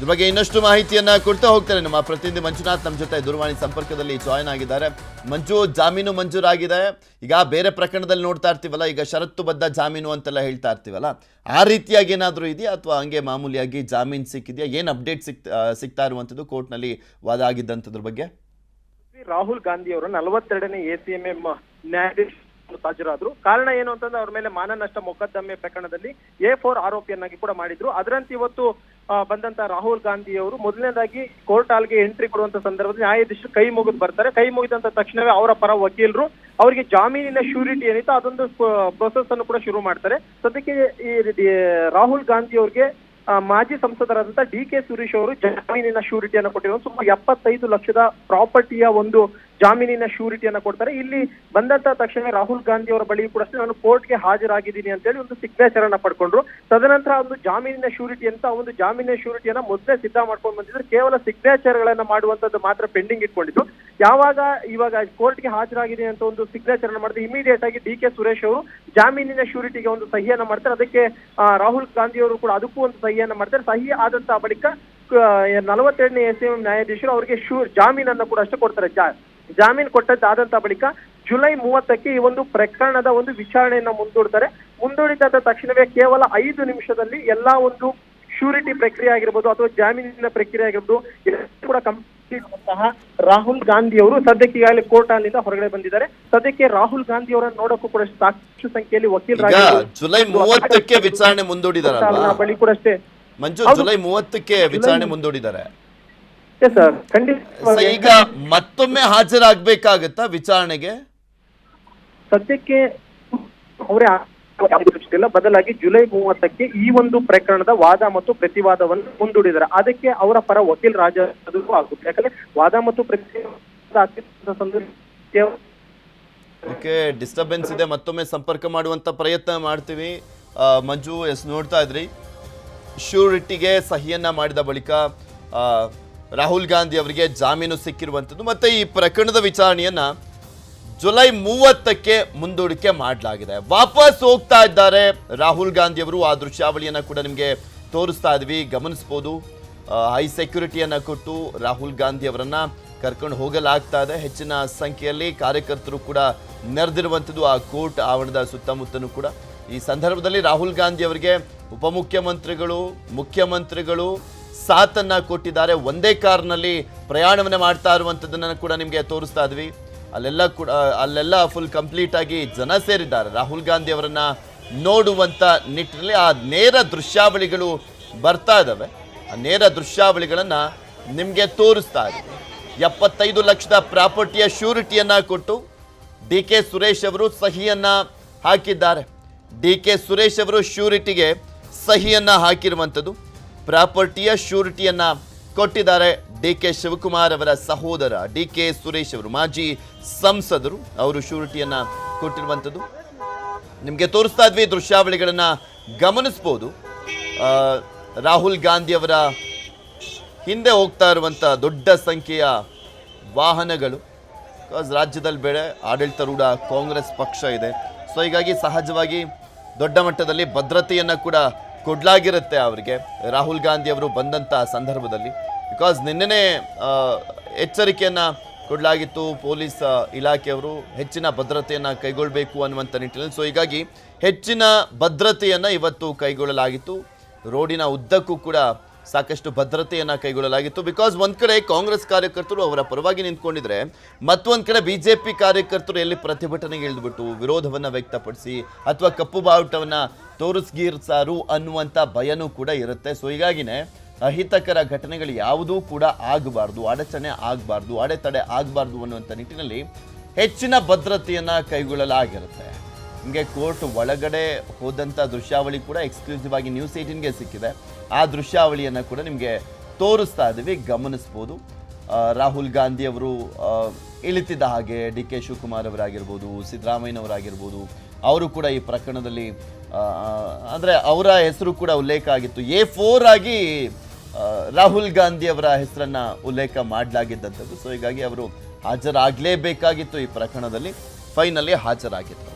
ಇದ್ರ ಬಗ್ಗೆ ಇನ್ನಷ್ಟು ಮಾಹಿತಿಯನ್ನ ಕೊಡ್ತಾ ಹೋಗ್ತಾರೆ ನಮ್ಮ ಪ್ರತಿನಿಧಿ ಮಂಜುನಾಥ್ ನಮ್ಮ ಜೊತೆ ದೂರವಾಣಿ ಸಂಪರ್ಕದಲ್ಲಿ ಜಾಯ್ನ್ ಆಗಿದ್ದಾರೆ. ಮಂಜು, ಜಾಮೀನು ಮಂಜೂರಾಗಿದೆ. ಈಗ ಬೇರೆ ಪ್ರಕರಣದಲ್ಲಿ ನೋಡ್ತಾ ಇರ್ತೀವಲ್ಲ, ಈಗ ಷರತ್ತುಬದ್ಧ ಜಾಮೀನು ಅಂತೆಲ್ಲ ಹೇಳ್ತಾ ಇರ್ತೀವಲ್ಲ, ಆ ರೀತಿಯಾಗಿ ಏನಾದರೂ ಇದೆಯಾ? ಅಥವಾ ಹಂಗೆ ಮಾಮೂಲಿಯಾಗಿ ಜಾಮೀನು ಸಿಕ್ಕಿದೆಯಾ? ಏನು ಅಪ್ಡೇಟ್ ಸಿಕ್ ಸಿಗ್ತಾ ಇರುವಂಥದ್ದು ಕೋರ್ಟ್ನಲ್ಲಿ ವಾದ ಆಗಿದ್ದಂಥದ್ರ ಬಗ್ಗೆ? ರಾಹುಲ್ ಗಾಂಧಿ ಅವರು ನಲವತ್ತೆರಡನೇ ಎಸಿಎಂಎಂ ನ್ಯಾಯಾಧೀಶ ಹಾಜರಾದ್ರು ಕಾರಣ ಏನು ಅಂತಂದ್ರೆ ಅವ್ರ ಮೇಲೆ ಮಾನನಷ್ಟ ಮೊಕದ್ದಮೆ ಪ್ರಕರಣದಲ್ಲಿ ಎ ಫೋರ್ ಆರೋಪಿಯನ್ನಾಗಿ ಕೂಡ ಮಾಡಿದ್ರು. ಅದರಂತೆ ಇವತ್ತು ಬಂದಂತ ರಾಹುಲ್ ಗಾಂಧಿ ಅವರು ಮೊದಲನೇದಾಗಿ ಕೋರ್ಟ್ ಹಾಲ್ಗೆ ಎಂಟ್ರಿ ಕೊಡುವಂತ ಸಂದರ್ಭದಲ್ಲಿ ನ್ಯಾಯಾಧೀಶರು ಕೈ ಮುಗಿದು ಬರ್ತಾರೆ. ಕೈ ಮುಗಿದಂತ ತಕ್ಷಣವೇ ಅವರ ಪರ ವಕೀಲರು ಅವರಿಗೆ ಜಾಮೀನಿನ ಶ್ಯೂರಿಟಿ ಏನಿತ್ತು ಅದೊಂದು ಪ್ರೊಸೆಸ್ ಅನ್ನು ಕೂಡ ಶುರು ಮಾಡ್ತಾರೆ. ಸದ್ಯಕ್ಕೆ ಈ ರಾಹುಲ್ ಗಾಂಧಿ ಅವ್ರಿಗೆ ಮಾಜಿ ಸಂಸದರಾದಂತ ಡಿ ಕೆ ಸುರೇಶ್ ಅವರು ಜಾಮೀನಿನ ಶ್ಯೂರಿಟಿಯನ್ನು ಕೊಟ್ಟಿರೋ ಸುಮಾರು ಎಪ್ಪತ್ತೈದು ಲಕ್ಷದ ಪ್ರಾಪರ್ಟಿಯ ಒಂದು ಜಾಮೀನಿನ ಶ್ಯೂರಿಟಿಯನ್ನ ಕೊಡ್ತಾರೆ. ಇಲ್ಲಿ ಬಂದಂತ ತಕ್ಷಣ ರಾಹುಲ್ ಗಾಂಧಿ ಅವರ ಬಳಿ ಕೂಡ ನಾನು ಕೋರ್ಟ್ಗೆ ಹಾಜರಾಗಿದ್ದೀನಿ ಅಂತೇಳಿ ಒಂದು ಸಿಗ್ನೇಚರ್ ಅನ್ನ ಪಡ್ಕೊಂಡ್ರು. ತದನಂತರ ಒಂದು ಜಾಮೀನಿನ ಶ್ಯೂರಿಟಿ ಅಂತ ಒಂದು ಜಾಮೀನಿನ ಶ್ಯೂರಿಟಿಯನ್ನ ಮೊದಲೇ ಸಿದ್ಧ ಮಾಡ್ಕೊಂಡು ಬಂದಿದ್ರು. ಕೇವಲ ಸಿಗ್ನೇಚರ್ ಗಳನ್ನ ಮಾಡುವಂತದ್ದು ಮಾತ್ರ ಪೆಂಡಿಂಗ್ ಇಟ್ಕೊಂಡಿದ್ರು ಯಾವಾಗ ಇವಾಗ ಕೋರ್ಟ್ಗೆ ಹಾಜರಾಗಿದೆ ಅಂತ ಒಂದು ಸಿಗ್ನೇಚರ್ ಅನ್ನ ಮಾಡಿದ್ರೆ ಇಮಿಡಿಯೇಟ್ ಆಗಿ ಡಿ ಕೆ ಸುರೇಶ್ ಅವರು ಜಾಮೀನಿನ ಶ್ಯೂರಿಟಿಗೆ ಒಂದು ಸಹಿಯನ್ನ ಮಾಡ್ತಾರೆ. ಅದಕ್ಕೆ ರಾಹುಲ್ ಗಾಂಧಿ ಅವರು ಕೂಡ ಅದಕ್ಕೂ ಒಂದು ಸಹಿಯನ್ನ ಮಾಡ್ತಾರೆ. ಸಹಿ ಆದಂತಹ ಬಳಿಕ ನಲವತ್ತೆರಡನೇ ಎಸ್ ಎಂ ನ್ಯಾಯಾಧೀಶರು ಅವರಿಗೆ ಶೂ, ಜಾಮೀನನ್ನ ಕೂಡ ಅಷ್ಟೇ ಕೊಡ್ತಾರೆ. ಜಾಮೀನು ಕೊಟ್ಟದ್ದಾದಂತ ಬಳಿಕ ಜುಲೈ ಮೂವತ್ತಕ್ಕೆ ಈ ಒಂದು ಪ್ರಕರಣದ ಒಂದು ವಿಚಾರಣೆಯನ್ನ ಮುಂದೂಡ್ತಾರೆ. ಮುಂದೂಡಿದ ತಕ್ಷಣವೇ ಕೇವಲ ಐದು ನಿಮಿಷದಲ್ಲಿ ಎಲ್ಲಾ ಒಂದು ಶ್ಯೂರಿಟಿ ಪ್ರಕ್ರಿಯೆ ಆಗಿರ್ಬೋದು ಅಥವಾ ಜಾಮೀನಿನ ಪ್ರಕ್ರಿಯೆ ಆಗಿರ್ಬೋದು ಕೂಡ ಕಂಪ್ಲೀಟ್ ರಾಹುಲ್ ಗಾಂಧಿ ಅವರು ಸದ್ಯಕ್ಕೆ ಈಗಾಗಲೇ ಕೋರ್ಟ್ ಅಲ್ಲಿಂದ ಹೊರಗಡೆ ಬಂದಿದ್ದಾರೆ. ಸದ್ಯಕ್ಕೆ ರಾಹುಲ್ ಗಾಂಧಿ ಅವರನ್ನು ನೋಡಕ್ಕೂ ಕೂಡ ಸಾಕಷ್ಟು ಸಂಖ್ಯೆಯಲ್ಲಿ ವಕೀಲರಾಗಿ. ಜುಲೈ ಮೂವತ್ತಕ್ಕೆ ವಿಚಾರಣೆ ಮುಂದೂಡಿದ್ದಾರೆ ಬಳಿ ಕೂಡ ಅಷ್ಟೇ. ಮಂಜು ಜುಲೈ ಮೂವತ್ತಕ್ಕೆ ವಿಚಾರಣೆ ಮುಂದೂಡಿದ್ದಾರೆ. ಸರ್. ಖಂಡಿತ ಈಗ ಮತ್ತೊಮ್ಮೆ ಹಾಜರಾಗಬೇಕಾಗತ್ತಾ ವಿಚಾರಣೆಗೆ? ಸದ್ಯಕ್ಕೆ ಅವರೇ ಇಲ್ಲ. ಬದಲಾಗಿ ಜುಲೈ ಮೂವತ್ತಕ್ಕೆ ಈ ಒಂದು ಪ್ರಕರಣದ ವಾದ ಮತ್ತು ಪ್ರತಿವಾದವನ್ನು ಮುಂದೂಡಿದ್ದಾರೆ. ಅದಕ್ಕೆ ಅವರ ಪರ ವಕೀಲ ರಾಜ ಆಗುತ್ತೆ ಯಾಕಂದ್ರೆ ವಾದ ಮತ್ತು ಓಕೆ ಡಿಸ್ಟರ್ಬೆನ್ಸ್ ಇದೆ. ಮತ್ತೊಮ್ಮೆ ಸಂಪರ್ಕ ಮಾಡುವಂತ ಪ್ರಯತ್ನ ಮಾಡ್ತೀವಿ. ಮಂಜು ಎಸ್ ನೋಡ್ತಾ ಇದ್ರಿ. ಶ್ಯೂರಿಟಿಗೆ ಸಹಿಯನ್ನ ಮಾಡಿದ ಬಳಿಕ ಆ, ರಾಹುಲ್ ಗಾಂಧಿ ಅವರಿಗೆ ಜಾಮೀನು ಸಿಕ್ಕಿರುವಂಥದ್ದು. ಮತ್ತೆ ಈ ಪ್ರಕರಣದ ವಿಚಾರಣೆಯನ್ನ ಜುಲೈ ಮೂವತ್ತಕ್ಕೆ ಮುಂದೂಡಿಕೆ ಮಾಡಲಾಗಿದೆ. ವಾಪಸ್ ಹೋಗ್ತಾ ಇದ್ದಾರೆ ರಾಹುಲ್ ಗಾಂಧಿ ಅವರು. ಆ ದೃಶ್ಯಾವಳಿಯನ್ನ ಕೂಡ ನಿಮಗೆ ತೋರಿಸ್ತಾ ಇದ್ವಿ. ಗಮನಿಸ್ಬೋದು. ಹೈ ಸೆಕ್ಯೂರಿಟಿಯನ್ನ ಕೊಟ್ಟು ರಾಹುಲ್ ಗಾಂಧಿ ಅವರನ್ನ ಕರ್ಕೊಂಡು ಹೋಗಲಾಗ್ತಾ ಇದೆ. ಹೆಚ್ಚಿನ ಸಂಖ್ಯೆಯಲ್ಲಿ ಕಾರ್ಯಕರ್ತರು ಕೂಡ ನೆರೆದಿರುವಂಥದ್ದು. ಆ ಕೋರ್ಟ್ ಆವರಣದ ಸುತ್ತಮುತ್ತಲೂ ಕೂಡ. ಈ ಸಂದರ್ಭದಲ್ಲಿ ರಾಹುಲ್ ಗಾಂಧಿ ಅವರಿಗೆ ಉಪಮುಖ್ಯಮಂತ್ರಿಗಳು, ಮುಖ್ಯಮಂತ್ರಿಗಳು ಸಾಥನ್ನ ಕೊಟ್ಟಿದ್ದಾರೆ. ಒಂದೇ ಕಾರ್ನಲ್ಲಿ ಪ್ರಯಾಣವನ್ನ ಮಾಡ್ತಾ ಇರುವಂಥದ್ದನ್ನು ಕೂಡ ನಿಮಗೆ ತೋರಿಸ್ತಾ ಇದ್ವಿ. ಅಲ್ಲೆಲ್ಲ ಕೂಡ, ಅಲ್ಲೆಲ್ಲ ಫುಲ್ ಕಂಪ್ಲೀಟ್ ಆಗಿ ಜನ ಸೇರಿದ್ದಾರೆ. ರಾಹುಲ್ ಗಾಂಧಿ ಅವರನ್ನ ನೋಡುವಂತ ನಿಟ್ಟಿನಲ್ಲಿ ಆ ನೇರ ದೃಶ್ಯಾವಳಿಗಳು ಬರ್ತಾ ಇದ್ದಾವೆ ಆ ನೇರ ದೃಶ್ಯಾವಳಿಗಳನ್ನ ನಿಮಗೆ ತೋರಿಸ್ತಾ ಇದ್ದೀವಿ ಎಪ್ಪತ್ತೈದು ಲಕ್ಷದ ಪ್ರಾಪರ್ಟಿಯ ಶ್ಯೂರಿಟಿಯನ್ನು ಕೊಟ್ಟು ಡಿ ಕೆ ಸುರೇಶ್ ಅವರು ಸಹಿಯನ್ನ ಹಾಕಿದ್ದಾರೆ. ಡಿ ಕೆ ಸುರೇಶ್ ಅವರು ಶ್ಯೂರಿಟಿಗೆ ಸಹಿಯನ್ನ ಹಾಕಿರುವಂಥದ್ದು ಪ್ರಾಪರ್ಟಿಯ ಶ್ಯೂರಿಟಿಯನ್ನ ಕೊಟ್ಟಿದ್ದಾರೆ ಡಿ ಕೆ ಶಿವಕುಮಾರ್ ಅವರ ಸಹೋದರ ಡಿ ಕೆ ಸುರೇಶ್ ಅವರು. ಮಾಜಿ ಸಂಸದರು ಅವರು ಶ್ಯೂರಿಟಿಯನ್ನ ಕೊಟ್ಟಿರುವಂಥದ್ದು. ನಿಮಗೆ ತೋರಿಸ್ತಾ ಇದ್ವಿ ದೃಶ್ಯಾವಳಿಗಳನ್ನ ಗಮನಿಸ್ಬೋದು. ರಾಹುಲ್ ಗಾಂಧಿ ಅವರ ಹಿಂದೆ ಹೋಗ್ತಾ ಇರುವಂಥ ದೊಡ್ಡ ಸಂಖ್ಯೆಯ ವಾಹನಗಳು. ಬಿಕಾಸ್ ರಾಜ್ಯದಲ್ಲಿ ಬೇರೆ ಆಡಳಿತಾರೂಢ ಕಾಂಗ್ರೆಸ್ ಪಕ್ಷ ಇದೆ. ಸೊ ಹೀಗಾಗಿ ಸಹಜವಾಗಿ ದೊಡ್ಡ ಮಟ್ಟದಲ್ಲಿ ಭದ್ರತೆಯನ್ನು ಕೂಡ ಕೊಡಲಾಗಿರುತ್ತೆ ಅವರಿಗೆ. ರಾಹುಲ್ ಗಾಂಧಿ ಅವರು ಬಂದಂಥ ಸಂದರ್ಭದಲ್ಲಿ. ಬಿಕಾಸ್ ನಿನ್ನೆನೇ ಎಚ್ಚರಿಕೆಯನ್ನು ಕೊಡಲಾಗಿತ್ತು ಪೊಲೀಸ್ ಇಲಾಖೆಯವರು. ಹೆಚ್ಚಿನ ಭದ್ರತೆಯನ್ನು ಕೈಗೊಳ್ಳಬೇಕು ಅನ್ನುವಂಥ ನಿಟ್ಟಿನಲ್ಲಿ. ಸೊ ಹೀಗಾಗಿ ಹೆಚ್ಚಿನ ಭದ್ರತೆಯನ್ನು ಇವತ್ತು ಕೈಗೊಳ್ಳಲಾಗಿತ್ತು. ರೋಡಿನ ಉದ್ದಕ್ಕೂ ಕೂಡ ಸಾಕಷ್ಟು ಭದ್ರತೆಯನ್ನು ಕೈಗೊಳ್ಳಲಾಗಿತ್ತು. ಬಿಕಾಸ್ ಒಂದು ಕಡೆ ಕಾಂಗ್ರೆಸ್ ಕಾರ್ಯಕರ್ತರು ಅವರ ಪರವಾಗಿ ನಿಂತ್ಕೊಂಡಿದ್ರೆ, ಮತ್ತೊಂದು ಕಡೆ ಬಿ ಜೆ ಪಿ ಕಾರ್ಯಕರ್ತರು ಎಲ್ಲಿ ಪ್ರತಿಭಟನೆಗೆ ಇಳಿದ್ಬಿಟ್ಟು ವಿರೋಧವನ್ನು ವ್ಯಕ್ತಪಡಿಸಿ ಅಥವಾ ಕಪ್ಪು ಬಾವುಟವನ್ನು ತೋರಿಸ್ಗೀರ್ಸಾರು ಅನ್ನುವಂಥ ಭಯನೂ ಕೂಡ ಇರುತ್ತೆ. ಸೊ ಹೀಗಾಗಿನೇ ಅಹಿತಕರ ಘಟನೆಗಳು ಯಾವುದೂ ಕೂಡ ಆಗಬಾರ್ದು, ಅಡಚಣೆ ಆಗಬಾರ್ದು, ಅಡೆತಡೆ ಆಗಬಾರ್ದು ಅನ್ನುವಂಥ ನಿಟ್ಟಿನಲ್ಲಿ ಹೆಚ್ಚಿನ ಭದ್ರತೆಯನ್ನು ಕೈಗೊಳ್ಳಲಾಗಿರುತ್ತೆ. ನಿಮಗೆ ಕೋರ್ಟ್ ಒಳಗಡೆ ಹೋದಂಥ ದೃಶ್ಯಾವಳಿ ಕೂಡ ಎಕ್ಸ್ಕ್ಲೂಸಿವ್ ಆಗಿ ನ್ಯೂಸ್ ಏಯ್ಟೀನ್ಗೆ ಸಿಕ್ಕಿದೆ. ಆ ದೃಶ್ಯಾವಳಿಯನ್ನು ಕೂಡ ನಿಮಗೆ ತೋರಿಸ್ತಾ ಇದ್ದೀವಿ, ಗಮನಿಸ್ಬೋದು. ರಾಹುಲ್ ಗಾಂಧಿ ಅವರು ಇಳಿತಿದ್ದ ಹಾಗೆ ಡಿ ಕೆ ಶಿವಕುಮಾರ್ ಅವರಾಗಿರ್ಬೋದು, ಸಿದ್ದರಾಮಯ್ಯನವರಾಗಿರ್ಬೋದು, ಅವರು ಕೂಡ ಈ ಪ್ರಕರಣದಲ್ಲಿ ಅಂದರೆ ಅವರ ಹೆಸರು ಕೂಡ ಉಲ್ಲೇಖ ಆಗಿತ್ತು. ಎ ಫೋರ್ ಆಗಿ ರಾಹುಲ್ ಗಾಂಧಿ ಅವರ ಹೆಸರನ್ನ ಉಲ್ಲೇಖ ಮಾಡಲಾಗಿದ್ದಂಥದ್ದು ಸೊ ಹೀಗಾಗಿ ಅವರು ಹಾಜರಾಗಲೇಬೇಕಾಗಿತ್ತು ಈ ಪ್ರಕರಣದಲ್ಲಿ. ಫೈನಲಿ ಹಾಜರಾಗಿತ್ತು